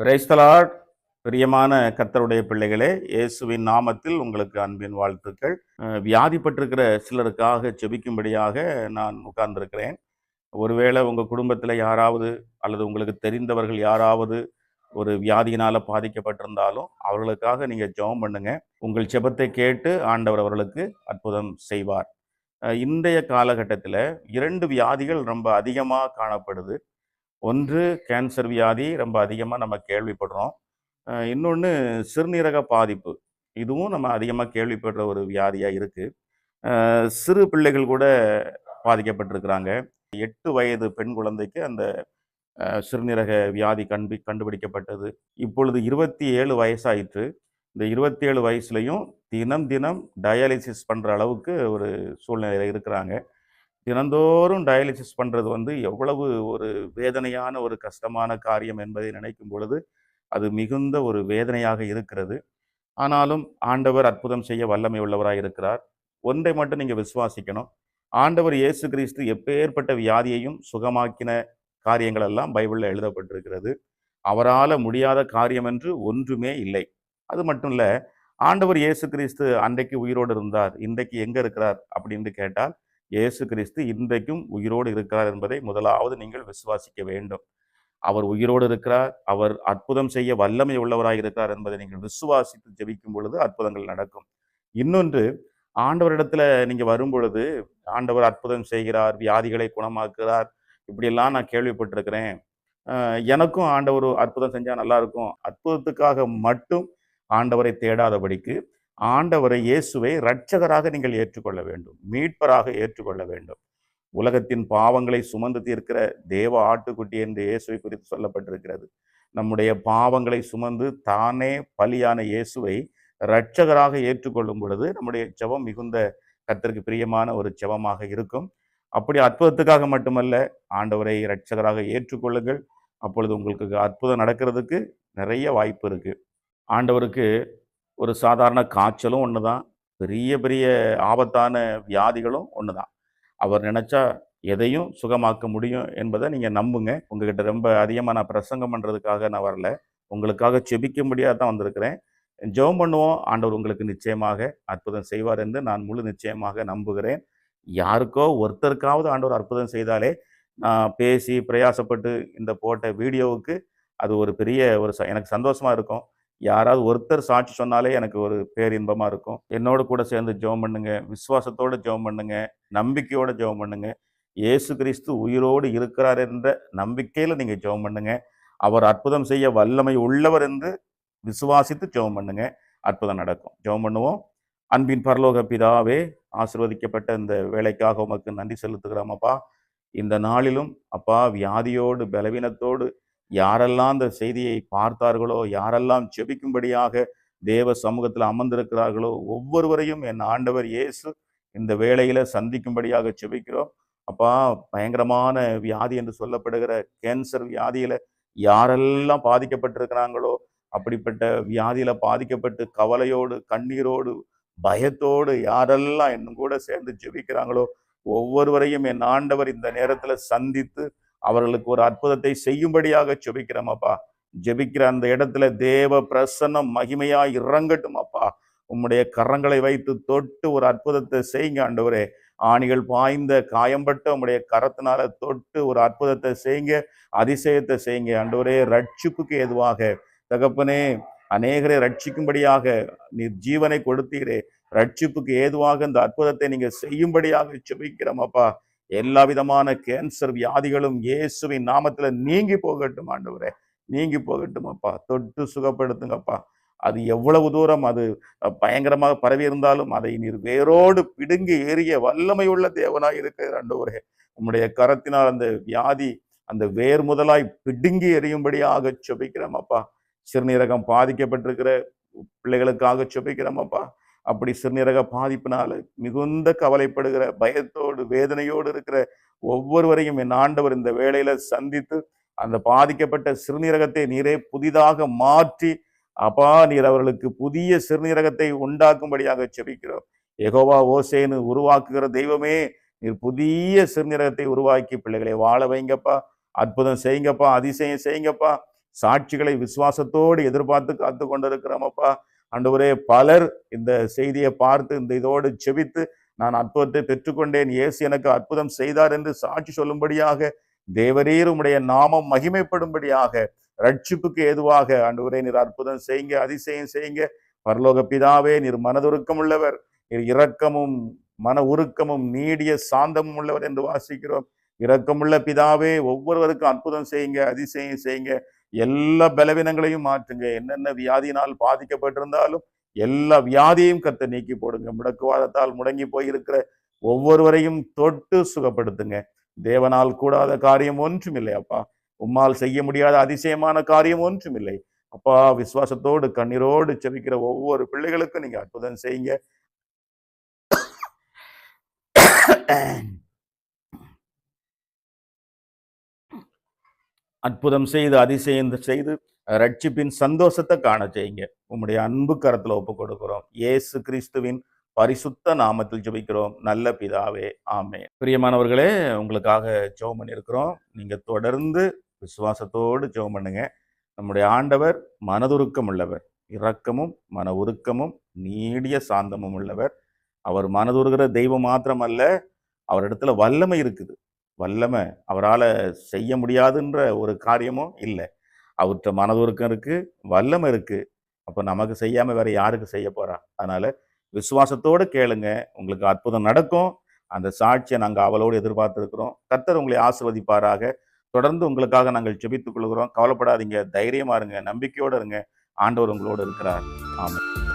Praise the Lord பிரியமான கர்த்தருடைய பிள்ளைகளே இயேசுவின் நாமத்தில் உங்களுக்கு அன்பின் வாழ்த்துக்கள். வியாதிப்பட்டிருக்கிற சிலருக்காக செபிக்கும்படியாக நான் உட்கார்ந்திருக்கிறேன். ஒருவேளை உங்கள் குடும்பத்தில் யாராவது அல்லது உங்களுக்கு தெரிந்தவர்கள் யாராவது ஒரு வியாதியினால் பாதிக்கப்பட்டிருந்தாலும் அவர்களுக்காக நீங்கள் ஜெபம் பண்ணுங்க. உங்கள் ஜெபத்தை கேட்டு ஆண்டவர் அவர்களுக்கு அற்புதம் செய்வார். இன்றைய காலகட்டத்தில் இரண்டு வியாதிகள் ரொம்ப அதிகமாக காணப்படுது. ஒன்று கேன்சர் வியாதி ரொம்ப அதிகமாக நம்ம கேள்விப்படுறோம். இன்னொன்று சிறுநீரக பாதிப்பு. இதுவும் நம்ம அதிகமாக கேள்விப்படுற ஒரு வியாதியாக இருக்குது சிறு பிள்ளைகள் கூட பாதிக்கப்பட்டிருக்கிறாங்க. எட்டு வயது பெண் குழந்தைக்கு அந்த சிறுநீரக வியாதி கண்பி கண்டுபிடிக்கப்பட்டது. இப்பொழுது இருபத்தி ஏழு வயசாயிற்று. இந்த இருபத்தி ஏழு வயசுலையும் தினம் தினம் டயாலிசிஸ் பண்ணுற அளவுக்கு ஒரு சூழ்நிலையில் இருக்கிறாங்க. தினந்தோறும் டயாலிசிஸ் பண்ணுறது வந்து எவ்வளவு ஒரு வேதனையான ஒரு கஷ்டமான காரியம் என்பதை நினைக்கும் பொழுது அது மிகுந்த ஒரு வேதனையாக இருக்கிறது. ஆனாலும் ஆண்டவர் அற்புதம் செய்ய வல்லமை உள்ளவராக இருக்கிறார். ஒன்றை மட்டும் நீங்கள் விசுவாசிக்கணும். ஆண்டவர் இயேசு கிறிஸ்து எப்பேற்பட்ட வியாதியையும் சுகமாக்கின காரியங்கள் எல்லாம் பைபிளில் எழுதப்பட்டிருக்கிறது. அவரால் முடியாத காரியம் என்று ஒன்றுமே இல்லை. அது மட்டும் இல்லை ஆண்டவர் இயேசு கிறிஸ்து அன்றைக்கு உயிரோடு இருந்தார் இன்றைக்கு எங்கே இருக்கிறார் அப்படின்னு கேட்டால் இயேசு கிறிஸ்து இன்றைக்கும் உயிரோடு இருக்கிறார் என்பதை முதலாவது நீங்கள் விசுவாசிக்க வேண்டும். அவர் உயிரோடு இருக்கிறார் அவர் அற்புதம் செய்ய வல்லமை உள்ளவராக இருக்கிறார் என்பதை நீங்கள் விசுவாசித்து ஜெபிக்கும் பொழுது அற்புதங்கள் நடக்கும். இன்னொன்று ஆண்டவரிடத்துல நீங்க வரும் பொழுது ஆண்டவர் அற்புதம் செய்கிறார் வியாதிகளை குணமாக்குறார் இப்படியெல்லாம் நான் கேள்விப்பட்டிருக்கிறேன். எனக்கும் ஆண்டவர் அற்புதம் செஞ்சா நல்லா இருக்கும். அற்புதத்துக்காக மட்டும் ஆண்டவரை தேடாதபடிக்கு ஆண்டவரை இயேசுவை இரட்சகராக நீங்கள் ஏற்றுக்கொள்ள வேண்டும் மீட்பராக ஏற்றுக்கொள்ள வேண்டும். உலகத்தின் பாவங்களை சுமந்து தீர்க்கிற தேவ ஆட்டுக்குட்டி என்று இயேசுவை குறித்து சொல்லப்பட்டிருக்கிறது. நம்முடைய பாவங்களை சுமந்து தானே பலியான இயேசுவை இரட்சகராக ஏற்றுக்கொள்ளும் பொழுது நம்முடைய செவம் மிகுந்த கத்திற்கு பிரியமான ஒரு செவமாக இருக்கும். அப்படி அற்புதத்துக்காக மட்டுமல்ல ஆண்டவரை இரட்சகராக ஏற்றுக்கொள்ளுங்கள். அப்பொழுது உங்களுக்கு அற்புதம் நடக்கிறதுக்கு நிறைய வாய்ப்பு இருக்குது ஆண்டவருக்கு ஒரு சாதாரண காய்ச்சலும் ஒன்று தான். பெரிய பெரிய ஆபத்தான வியாதிகளும் ஒன்று தான். அவர் நினச்சா எதையும் சுகமாக்க முடியும் என்பதை நீங்கள் நம்புங்க. உங்ககிட்ட ரொம்ப அதிகமாக நான் பிரசங்கம் பண்ணுறதுக்காக நான் வரல. உங்களுக்காக செபிக்க முடியாது தான் வந்திருக்கிறேன். ஜெபம் பண்ணுவோம். ஆண்டவர் உங்களுக்கு நிச்சயமாக அற்புதம் செய்வார் என்று நான் முழு நிச்சயமாக நம்புகிறேன். யாருக்கோ ஒருத்தருக்காவது ஆண்டவர் அற்புதம் செய்தாலே நான் பேசி பிரயாசப்பட்டு இந்த போட்ட வீடியோவுக்கு அது ஒரு பெரிய ஒரு ச- எனக்கு சந்தோஷமாக இருக்கும். யாராவது ஒருத்தர் சாட்சி சொன்னாலே எனக்கு ஒரு பேரின்பமாக இருக்கும். என்னோட கூட சேர்ந்து ஜெபம் பண்ணுங்க. விசுவாசத்தோடு ஜெபம் பண்ணுங்க. நம்பிக்கையோட ஜெபம் பண்ணுங்க. இயேசு கிறிஸ்து உயிரோடு இருக்கிறார் என்ற நம்பிக்கையில் நீங்கள் ஜெபம் பண்ணுங்க. அவர் அற்புதம் செய்ய வல்லமை உள்ளவர் என்று விசுவாசித்து ஜெபம் பண்ணுங்க. அற்புதம் நடக்கும். ஜெபம் பண்ணுவோம். அன்பின் பரலோக பிதாவே ஆசிர்வதிக்கப்பட்ட இந்த வேலைக்காக உமக்கு நன்றி செலுத்துகிறோம் அப்பா. இந்த நாளிலும் அப்பா வியாதியோடு பலவீனத்தோடு யாரெல்லாம் அந்த செய்தியை பார்த்தார்களோ யாரெல்லாம் செபிக்கும்படியாக தேவ சமூகத்தில் அமர்ந்திருக்கிறார்களோ ஒவ்வொருவரையும் என் ஆண்டவர் இயேசு இந்த வேளையில சந்திக்கும்படியாக செபிக்கிறோம் அப்பா பயங்கரமான வியாதி என்று சொல்லப்படுகிற கேன்சர் வியாதியில யாரெல்லாம் பாதிக்கப்பட்டிருக்கிறாங்களோ அப்படிப்பட்ட வியாதியில பாதிக்கப்பட்டு கவலையோடு கண்ணீரோடு பயத்தோடு யாரெல்லாம் என்னும் கூட சேர்ந்து ஜெபிக்கிறாங்களோ ஒவ்வொருவரையும் என் ஆண்டவர் இந்த நேரத்துல சந்தித்து அவர்களுக்கு ஒரு அற்புதத்தை செய்யும்படியாக ஜெபிக்கிறோம் அப்பா ஜெபிக்கிற அந்த இடத்துல தேவ பிரசன்னம் மகிமையா இறங்கட்டும் அப்பா. உம்முடைய கரங்களை வைத்து தொட்டு ஒரு அற்புதத்தை செய்யுங்க ஆண்டவரே. ஆணிகள் பாய்ந்த காயம்பட்ட உம்முடைய கரத்தினால தொட்டு ஒரு அற்புதத்தை செய்யுங்க. அதிசயத்தை செய்யுங்க ஆண்டவரே. ரட்சிப்புக்கு எதுவாக தகப்பனே அநேகரை ரட்சிக்கும்படியாக நீர் ஜீவனை கொடுத்தீரே. ரட்சிப்புக்கு ஏதுவாக இந்த அற்புதத்தை நீங்க செய்யும்படியாக செபிக்கிறோம் அப்பா எல்லா விதமான கேன்சர் வியாதிகளும் இயேசுவின் நாமத்துல நீங்கி போகட்டும் ஆண்டவரே. நீங்கி போகட்டும் அப்பா தொட்டு சுகப்படுத்துங்கப்பா. அது எவ்வளவு தூரம் அது பயங்கரமாக பரவி இருந்தாலும் அதை நீர் வேரோடு பிடுங்கி ஏறிய வல்லமையுள்ள தேவனாய் இருக்கிற ஆண்டவரே. உம்முடைய கரத்தினால் அந்த வியாதி அந்த வேர் முதலாய் பிடுங்கி எறியும்படியாக செபிக்கிறோம் அப்பா சிறுநீரகம் பாதிக்கப்பட்டிருக்கிற பிள்ளைகளுக்காக செபிக்கிறோம் அப்பா அப்படி சிறுநீரக பாதிப்பினால் மிகுந்த கவலைப்படுகிற பயத்தோடு வேதனையோடு இருக்கிற ஒவ்வொருவரையும் என் ஆண்டவர் இந்த வேளையில சந்தித்து அந்த பாதிக்கப்பட்ட சிறுநீரகத்தை நீரே புதிதாக மாற்றி அப்பா நீர் அவர்களுக்கு புதிய சிறுநீரகத்தை உண்டாக்கும்படியாக செபிக்கிறோம். எகோவா ஓசேனு உருவாக்குகிற தெய்வமே நீர் புதிய சிறுநீரகத்தை உருவாக்கி பிள்ளைகளை வாழ வைங்கப்பா. அற்புதம் செய்யுங்கப்பா அதிசயம் செய்யுங்கப்பா. சாட்சிகளை விசுவாசத்தோடு எதிர்பார்த்து காத்து கொண்டிருக்கிறோமப்பா ஆண்டவரே பலர் இந்த செய்தியை பார்த்து இந்த இதோடு செவித்து நான் அற்புதத்தை பெற்றுக்கொண்டேன். இயேசு எனக்கு அற்புதம் செய்தார் என்று சாட்சி சொல்லும்படியாக தேவரீர் உடைய நாமம் மகிமைப்படும்படியாக ரட்சிப்புக்கு ஏதுவாக ஆண்டவரே நீர் அற்புதம் செய்யுங்க அதிசயம் செய்யுங்க. பரலோக பிதாவே நீர் மனதுருக்கம் உள்ளவர். நீர் இரக்கமும் மன உருக்கமும் நீடிய சாந்தமும் உள்ளவர் என்று வாசிக்கிறோம். இரக்கமுள்ள பிதாவே ஒவ்வொருவருக்கும் அற்புதம் செய்யுங்க அதிசயம் செய்யுங்க. எல்லா பலவீனங்களையும் மாற்றுங்க. என்னென்ன வியாதியினால் பாதிக்கப்பட்டிருந்தாலும் எல்லா வியாதியையும் கத்த நீக்கி போடுங்க. முடக்குவாதத்தால் முடங்கி போயிருக்கிற ஒவ்வொருவரையும் தொட்டு சுகப்படுத்துங்க. தேவனால் கூடாத காரியம் ஒன்றும் இல்லை அப்பா. உம்மால் செய்ய முடியாத அதிசயமான காரியம் ஒன்றும் இல்லை. அப்பா விசுவாசத்தோடு கண்ணீரோடு செபிக்கிற ஒவ்வொரு பிள்ளைகளுக்கும் நீங்க அற்புதம் செய்யுங்க. அற்புதம் செய்து அதிசயம் செய்து ரட்சிப்பின் சந்தோஷத்தை காண செய்யுங்க. உம்முடைய அன்பு கரத்தில் ஒப்பு கொடுக்கிறோம். ஏசு கிறிஸ்துவின் பரிசுத்த நாமத்தில் ஜெபிக்கிறோம். நல்ல பிதாவே ஆமே பிரியமானவர்களே உங்களுக்காக ஜெபம் பண்ணியிருக்கிறோம். நீங்கள் தொடர்ந்து விசுவாசத்தோடு ஜெபம் பண்ணுங்க. நம்முடைய ஆண்டவர் மனதுருக்கம் உள்ளவர். இரக்கமும் மன உருக்கமும் நீடிய சாந்தமும் உள்ளவர். அவர் மனதுருகிற தெய்வம் மாத்திரமல்ல அவரிடத்துல வல்லமை இருக்குது. வல்லமை அவரால் செய்ய முடியாதுன்ற ஒரு காரியமும் இல்லை. அவர்கிட்ட மனதுருக்கம் இருக்குது வல்லமை இருக்குது அப்போ நமக்கு செய்யாமல் வேறு யாருக்கு செய்ய போகிறா அதனால் விசுவாசத்தோடு கேளுங்க. உங்களுக்கு அற்புதம் நடக்கும். அந்த சாட்சியை நாங்கள் அவளோடு எதிர்பார்த்துருக்குறோம். கர்த்தர் உங்களை ஆசிர்வதிப்பாராக. தொடர்ந்து உங்களுக்காக நாங்கள் செபித்துக் கொள்கிறோம். கவலைப்படாதீங்க. தைரியமா இருங்க. நம்பிக்கையோடு இருங்க. ஆண்டவர் உங்களோடு இருக்கிறார். ஆமாம்